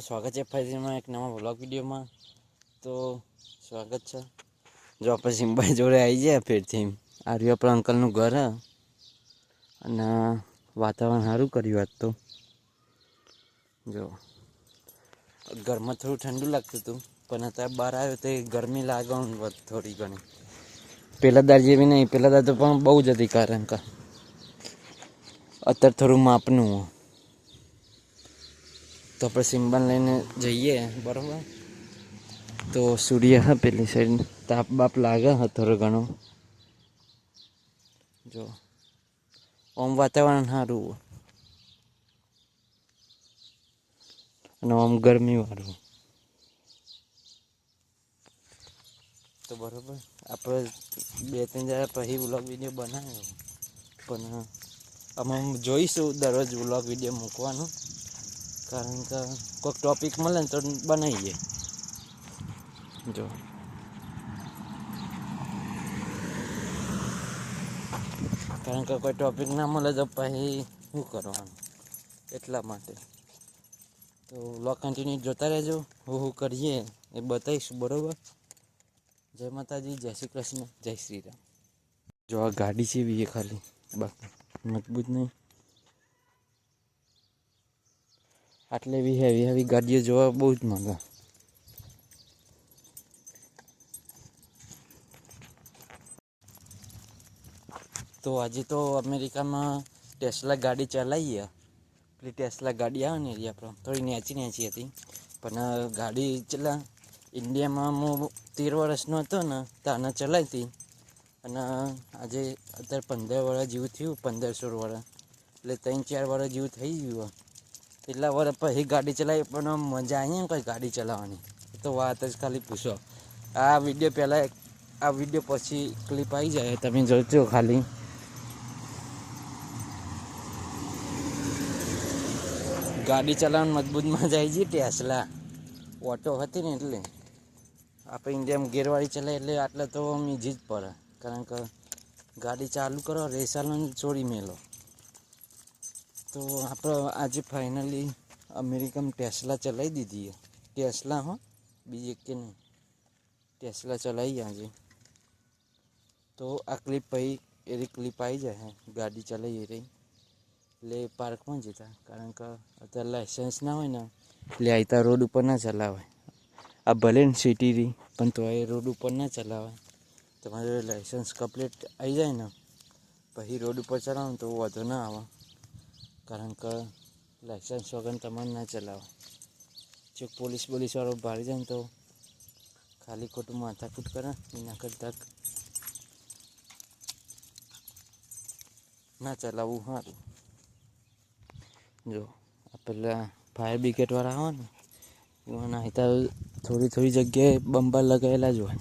સ્વાગત છે ફરીમાં એક નવા વ્લોગ વિડીયોમાં. તો સ્વાગત છે. જો આપણે સિમ્બાઈ જોડે આવી જાય ફેરથી. આ આપણા અંકલનું ઘર અને વાતાવરણ સારું કર્યું આજ તો. જો. ઘરમાં થોડું ઠંડુ લાગતું હતું, પણ અત્યારે બહાર આવ્યો તો ગરમી લાગવાનું થોડી ઘણી. પહેલાં દાર જેવી નહીં પહેલાં દાર તો પણ બહુ જ હતી કારણ કે અત્યારે થોડું માપનું. તો આપણે સિમ્બલ લઈને જઈએ, બરાબર? તો સૂર્ય હા પેલી સાઈડ તાપ બાપ લાગે હા થોડો ઘણો. જો. ઓમ વાતાવરણ સારું અને ઓમ ગરમી વાળું. તો બરાબર. આપણે બે ત્રણ જણા પછી વ્લોગ વીડિયો બનાવ્યો. પણ અમે જોઈશું દરરોજ વ્લોગ વીડિયો મૂકવાનું. કારણ કે કોઈક ટોપિક મળે ને તો બનાવીએ. જો. કારણ કે કોઈ ટોપિક ના મળે તો પછી શું કરવાનું? એટલા માટે. તો લો કન્ટિન્યુ જોતા રહેજો. હું હું કરીએ એ બતાવીશ, બરાબર? જય માતાજી, જય શ્રી કૃષ્ણ, જય શ્રી રામ. જો આ ગાડી છે એવી એ ખાલી. બાકી મજબૂત નહીં. આટલે બી હેવી હેવી ગાડીઓ જોવા બહુ જ માંગા તો આજે તો અમેરિકામાં ટેસ્લા ગાડી ચલાવીએ પેલી ટેસ્લા ગાડી આવે ને એરિયા પર થોડી નેચી નેચી હતી. પણ ગાડી ચલા, ઇન્ડિયામાં હું તેર વર્ષનો હતો ને તાના ચલાવી હતી અને આજે અત્યારે પંદર વર્ષ જેવું થયું, પંદર સોળ વર્ષ એટલે ત્રણ ચાર વર્ષ જેવું થઈ ગયું એટલા વર્ષ પછી ગાડી ચલાવી, પણ મજા આવી કોઈ ગાડી ચલાવવાની. તો વાત જ ખાલી પૂછો. આ વીડિયો પહેલાં આ વીડિયો પછી ક્લિપ આવી જાય, તમે જોજો ખાલી. ગાડી ચલાવવાની મજબૂત મજા આવી ગઈ ટેસ્લા. ઓટો હતી ને એટલે. આપણે ઇન્ડિયામાં ગેરવાળી ચલાવી એટલે આટલે તો મીજી જ પડે. કારણ કે ગાડી ચાલુ કરો રેસાలను છોડી મેલો. તો આપણે આજે ફાઇનલી અમેરિકામાં ટેસ્લા ચલાવી દીધી ટેસ્લા હો બીજી કે નહીં ટેસ્લા ચલાવી આજે તો આ ક્લિપ પછી એની ક્લિપ આવી જાય ગાડી ચલાવી રહી એટલે પાર્કમાં જતા કારણ કે અત્યારે લાઇસન્સ ના હોય ને એટલે આયતા રોડ ઉપર ના ચલાવાય આ ભલે ને સિટી રહી પણ તો એ રોડ ઉપર ના ચલાવાય તમારે લાઇસન્સ કમ્પ્લીટ આવી જાય ને પછી રોડ ઉપર ચલાવો ને તો વાંધો ના આવે કારણ કે લાઇસન્સ વગર તમારે ના ચલાવો. જો પોલીસ પોલીસવાળો ભારી જાય તો ખાલી ખોટું માથાકૂટ કરે, એના કરતાં ના ચલાવવું સારું. જો, આ પેલા ફાયર બ્રિગેડવાળા આવે ને, એમાં નાહિતા થોડી થોડી જગ્યાએ બંબર લગાવેલા જ હોય.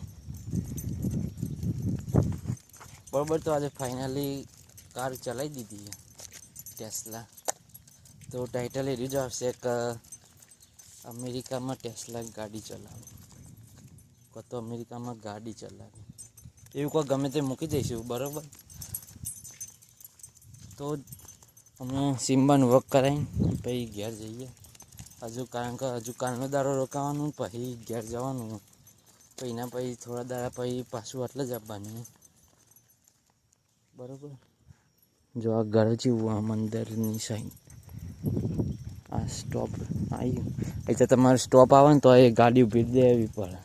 બરાબર, તો આજે ફાઇનલી કાર ચલાવી દીધી છે ટેસ્લા તો ટાઇટલ એ જ આવશે કે અમેરિકામાં ટેસ્લા ગાડી ચલાવે. કો તો અમેરિકામાં ગાડી ચલાવે. એવું કોઈ ગમે તે મૂકી દઈશું, બરાબર? તો અમે સિમ્બાનું વર્ક કરાવીને પછી ઘેર જઈએ. હજુ કારણ કે હજુ કાલનો દારો રોકાવાનું, પછી ઘેર જવાનું. પછી એના પછી થોડા દાડા પછી પાછું એટલે જ આપવાનું બરાબર? જો આ ઘર જેવું આ મંદિરની સાઈડ. સ્ટોપ આવી એટલે તમારે સ્ટોપ આવે ને તો એ ગાડી ઊભી દેવી પડે.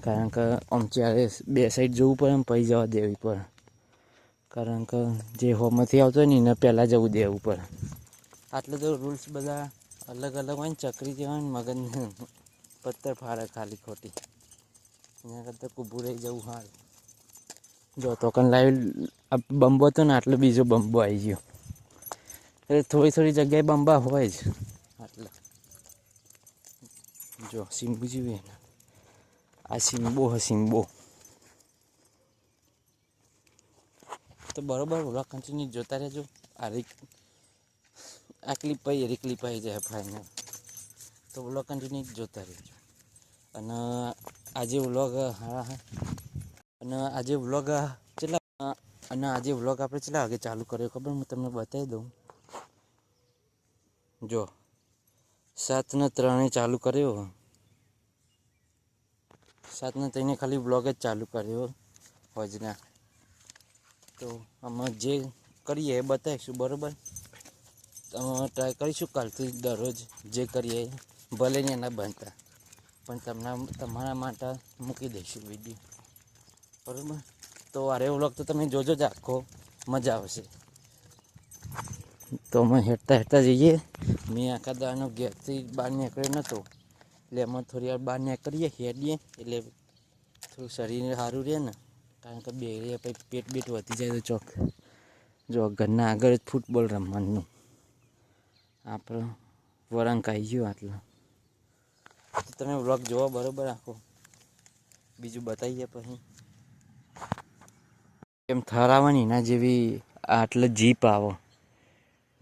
કારણ કે આમ ચારે બે સાઈડ જવું પડે ને પછી જવા દેવી પડે. કારણ કે જે હોમથી આવતો હોય ને એને પહેલાં જવું દેવું પડે. આટલે તો રૂલ્સ બધા અલગ અલગ હોય ને, ચકરી જેવા ને મગજ પથ્થર ફાળે ખાલી ખોટી. એના કરતાં ઊભું રહી જવું સારું. જો તો કન લાઈવ બંબો હતો ને, આટલો બીજો બંબો આવી ગયો. એટલે થોડી થોડી જગ્યાએ બંબા હોય જ. જો સિંબુ જેવી આ સિંબો હ સિંબો તો બરોબર, ઓલા કન્ટિન્યુ જોતા રહેજો. આ રીક, આ ક્લિપ પાઈ એરી ક્લિપ આવી જાય ફાઇનલ તો વ્લોગ કન્ટિન્યુ જોતા રહેજો. અને આજે વ્લોગ અને આજે વ્લોગ કેટલા અને આજે વ્લોગ આપણે કેટલા વાગે ચાલુ કર્યો ખબર? હું તમને બતાવી દઉં. જો સાતને ત્રણે ચાલુ કર્યો. સાતને ત્રણે ખાલી બ્લોગ જ ચાલુ કર્યો હોજના તો આમાં જે કરીએ એ બતાવીશું, બરાબર? ટ્રાય કરીશું કાલથી દરરોજ જે કરીએ, ભલે ને એના બનતા. પણ તમને, તમારા માટે મૂકી દઈશું વીડિયો બરાબર? તો આરે વ્લોગ તો તમે જોજો જ, આખો મજા આવશે. તો અમે હેઠતા હેઠતા જઈએ. મેં આખા દાનો ગેસથી બહાર નીકળ્યો નહોતો એટલે એમાં થોડી વાર બહાર નીકળીએ, હેડીએ. એટલે થોડું શરીર સારું રહે ને. કારણ કે બે પછી પેટ બેટ વધી જાય તો ચોક, જો ઘરના આગળ જ ફૂટબોલ રમવાનું. આપણો વળંક આવી ગયો આટલો. તો તમે વ્લોગ જોવો બરાબર આખો. બીજું બતાવીએ પછી. એમ થરાવાની એના જેવી આટલે જીપ આવો.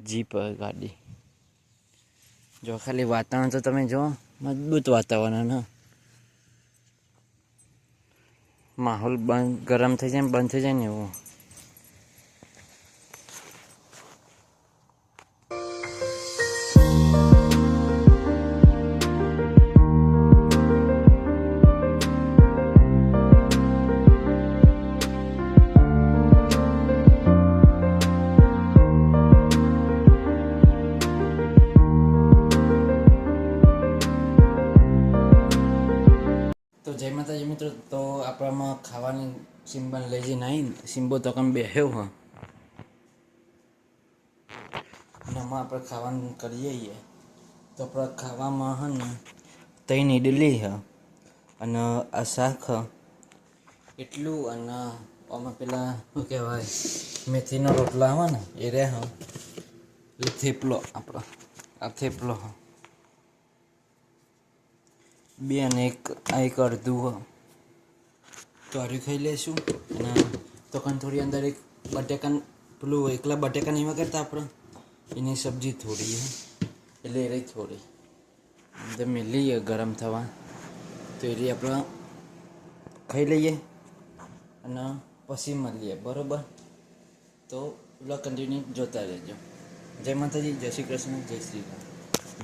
જીપ ગાડી. જો ખાલી વાતાવરણ તો તમે જો મજબૂત વાતાવરણ માહોલ બંધ, ગરમ થઈ જાય ને બંધ થઈ જાય ને એવું. આપણામાં ખાવાની સિમ્બન લઈ જઈને આવીને સિમ્બો તો કમ બેહ્યો હા અને આમાં આપણે ખાવાનું કરીએ તો આપણે ખાવામાં હ ને ત્રણ ઇડલી હ અને આ શાક એટલું અને આમાં પેલા શું કહેવાય, મેથીનો રોટલા આવે ને, એ રહે હ. થેપલો આપણો. આ થેપલો હ. બે અને એક, આ એક અડધું હ. તો ખાઈ લેશું અને તો કાન થોડી અંદર એક બટેકાન, પેલું એકલા બટેકા નહીં કરતા આપણે, એની સબ્જી થોડી એટલે એ રહી થોડી. અંદર મેલી ગરમ થવા, તો એ આપણે ખાઈ લઈએ અને પછી મળીએ, બરોબર? તો પેલા કન્ટિન્યુ જોતા રહેજો. જય માતાજી, જય શ્રી કૃષ્ણ, જય શ્રી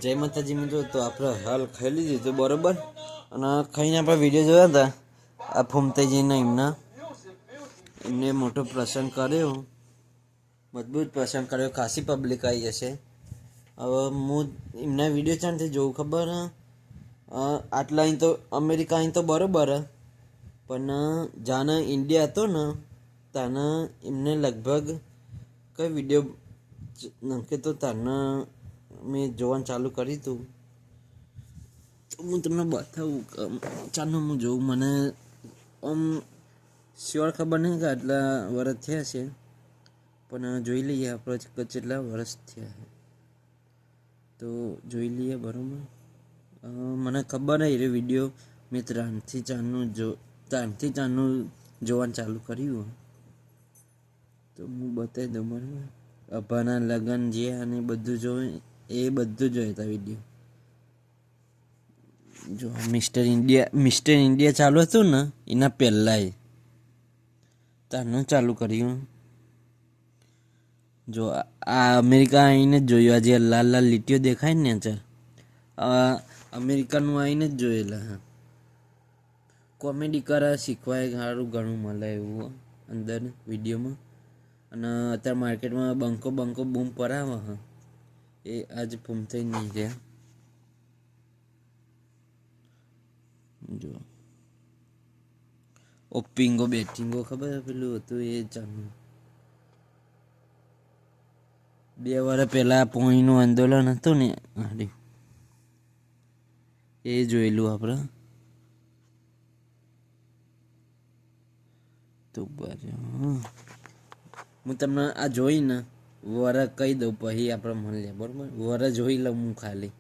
જય માતાજી મિત્રો, તો આપણે હાલ ખાઈ લીધી તો બરોબર? અને ખાઈને આપણે વીડિયો જોયા હતા. આ ફૂમતાજીના એમના એમને મોટો પ્રસંગ કર્યો. મજબૂત પ્રસંગ કર્યો. ખાસી પબ્લિક આવી જશે. હવે હું એમના વીડિયો ચાણથી જોઉં, ખબર? આટલા અહીં તો અમેરિકા અહીં તો બરોબર. પણ જાને ઇન્ડિયા હતો ને, તાને એમને લગભગ કઈ વીડિયો નંકે તો તાને મેં જોવાનું ચાલુ કર્યું હતું. તો હું તમને બતાવું ચાલો હું જોઉં. મને આમ શ્યોર ખબર નહીં કે આટલા વર્ષ થયા છે. પણ જોઈ લઈએ આપણે કેટલા વર્ષ થયા છે. તો જોઈ લઈએ બરાબર. મને ખબર નહીં એ વીડિયો મેં ત્રણથી ચારનું જો, ત્રણથી ચારનું જોવાનું ચાલુ કર્યું. તો હું બતાવી દઉં બરાબર. અભાના લગ્ન જે અને બધું જોઈ એ બધું જોયું હતા વીડિયો જો મિસ્ટર ઇન્ડિયા મિસ્ટર ઇન્ડિયા ચાલુ હતું ને, એના પહેલાંય. તારનું ચાલુ કર્યું. જો આ- અમેરિકા આવીને જ જોયું. આજે લાલ લાલ લીટીઓ દેખાય ને ચાલ અમેરિકાનું આવીને જ જોયેલા, હા. કોમેડી કરા, શીખવાય, સારું ઘણું મળે એવું અંદર વિડીયોમાં. અને અત્યારે માર્કેટમાં બંકો બંકો બૂમ પરાવે, હા. એ આજ બૂમ થઈ નહીં રહ્યા જો. ઓપિંગો બેટિંગો ખબર પેલું હતું એ ચાલુ બે વર્ષ પહેલા પોઈનું આંદોલન હતું ને એ જોયેલું આપણે તો હું તમને આ જોઈને વર કહી દઉં, પછી આપણે મળીએ, બરાબર? વર જોઈ લઉં હું ખાલી.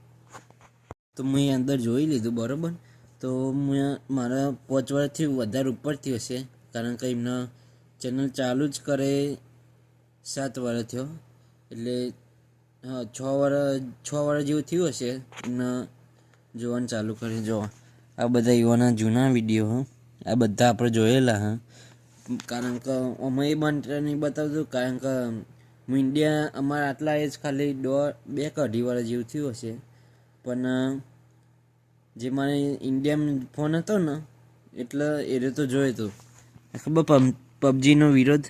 તો મેં અંદર જોઈ લીધું, બરાબર? તો મારા પાંચ વર્ષથી વધારે ઉપરથી હશે કારણ કે એમના ચેનલ ચાલુ જ કરે સાત વર્ષ થયો. એટલે, હા, છ વર્ષ છ વર્ષ જેવું થયું હશે એમના જોવાનું ચાલુ કરે. જો, આ બધા યુવાના જૂના વીડિયો આ બધા આપણે જોયેલા, હા. કારણ કે અમે એ માટે નહીં બતાવતું, કારણ કે હું ઇન્ડિયા અમારા આટલા એજ ખાલી દોઢ, બે કે અઢી વર્ષ જેવું થયું હશે. પણ જે મારે ઇન્ડિયામાં ફોન હતો ને, એટલે એ તો જોયો તો ખબર પબજીનો વિરોધ?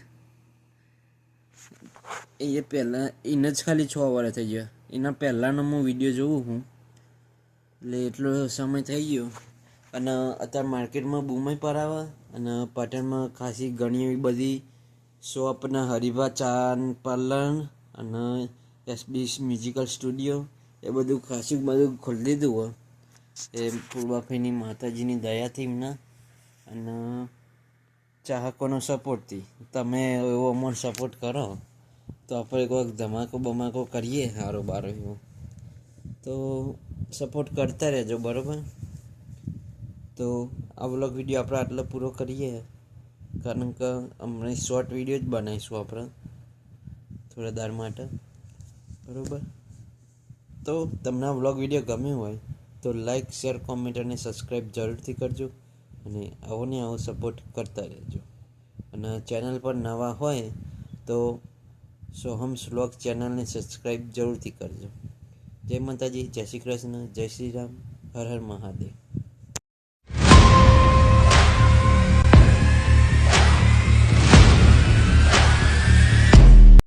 એ પહેલાં, એને જ ખાલી છ વર્ષ થઈ ગયા. એના પહેલાંનો હું વીડિયો જોઉં હું. એટલે એટલો સમય થઈ ગયો. અને અત્યારે માર્કેટમાં બૂમાઈ પરાવે અને પાટણમાં ખાસી ઘણી એવી બધી શોપના હરિભા ચાન પાર્લર અને એસબી મ્યુઝિકલ સ્ટુડિયો એ બધું ખાસું બધું ખોલી દીધું હોય એ પૂર્વાફીની માતાજીની દયાથી એમના અને ચાહકોનો સપોર્ટથી. તમે એવો અમને સપોર્ટ કરો, તો આપણે કોઈક ધમાકો બમાકો કરીએ સારો બારો એવો. તો સપોર્ટ કરતા રહેજો, બરાબર? તો આ બ્લોગ વીડિયો આપણે આટલો પૂરો કરીએ, કારણ કે હમણાં શોર્ટ વીડિયો જ બનાવીશું આપણે, થોડા દાર માટે. બરાબર? તો તમને આ બ્લોગ વીડિયો ગમ્યો હોય તો લાઇક શેર કોમેન્ટ અને સબસ્ક્રાઈબ જરૂરથી કરજો અને આવો ને આવો સપોર્ટ કરતા રહેજો. અને ચેનલ પર નવા હોય તો સોહમ શ્લોક ચેનલને સબસ્ક્રાઈબ જરૂરથી કરજો. જય માતાજી, જય શ્રી કૃષ્ણ, જય શ્રી રામ, હર હર મહાદેવ.